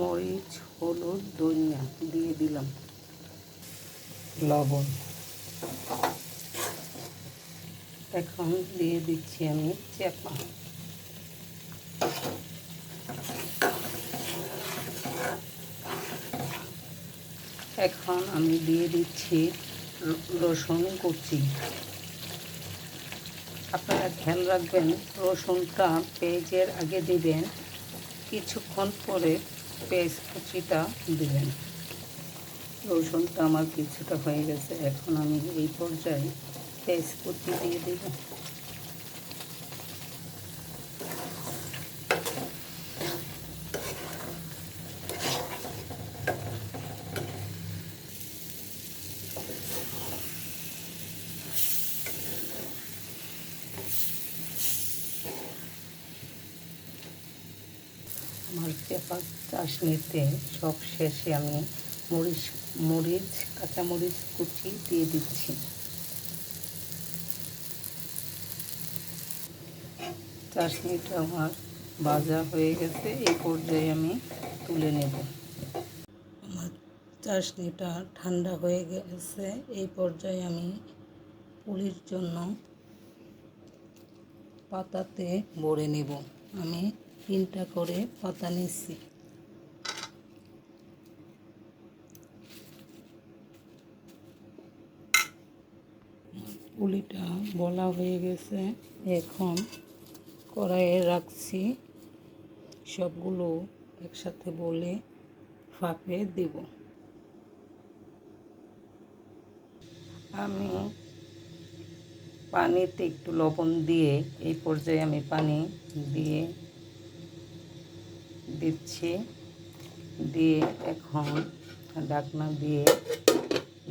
মরিচ হলুদ ধনিয়া দিয়ে দিলাম। লবণ। এখন দিয়ে দিচ্ছি আমি চেপা। এখন আমি দিয়ে দিচ্ছি রসুন কুচি। আপনারা খেয়াল রাখবেন রসুনটা পেঁয়াজের আগে দিবেন কিছুক্ষণ পরে পেঁয়াজ কুচিটা দেবেন। রসুনটা আমার কিছুটা হয়ে গেছে, এখন আমি এই পর্যায়ে পেঁয়াজ কুচি দিয়ে দিব। আমার পেঁপা চাশনিতে সব শেষে আমি মরিচ মরিচ কাঁচামরিচ কুচি দিয়ে দিচ্ছি। চাশনিটা আমার ভাজা হয়ে গেছে, এই পর্যায়ে আমি তুলে নেব। আমার চাশনিটা ঠান্ডা হয়ে গেছে, এই পর্যায়ে আমি পুলির জন্য পাতাতে ভরে নেব। আমি তিনটা করে পাতা নিচ্ছি। পুলিটা বলা হয়ে গেছে। এখন কড়াইয়ে রাখছি। সবগুলো একসাথে বলে ফাঁপে দেব। আমি পানিতে একটু লবণ দিয়ে এই পর্যায়ে আমি পানি দিয়ে দিচ্ছি। দিয়ে এখন ডাকনা দিয়ে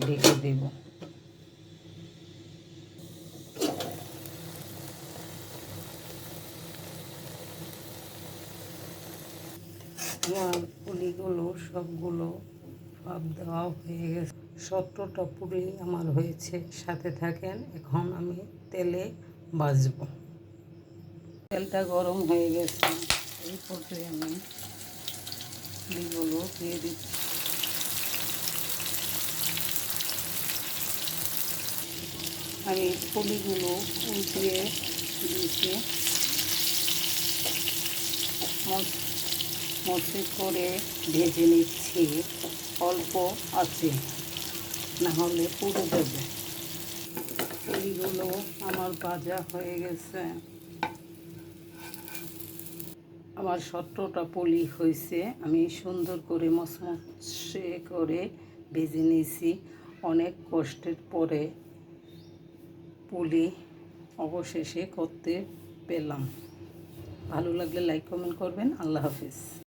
ঢেকে দেব। পুলিগুলো সবগুলো সব দেওয়া হয়ে গেছে। সত্তরটা পুলি আমার হয়েছে। সাথে থাকেন, এখন আমি তেলে ভাজবো তেলটা গরম হয়ে গেছে। এই পর্যায়ে আমি পুলিগুলো দিয়ে দিচ্ছি। আমি পুলিগুলো উল্টিয়ে দিয়েছি। মস- করে ভেজে নিচ্ছি। অল্প আছে না হলে পুড়ে যাবে। আমার ভাজা হয়ে গেছে। আমার সত্তরটা পলি হয়েছে। আমি সুন্দর করে মসমসে করে ভেজে নিয়েছি। অনেক কষ্টের পরে পুলি অবশেষে করতে পেলাম। ভালো লাগলে লাইক কমেন্ট করবেন। আল্লাহ হাফিজ।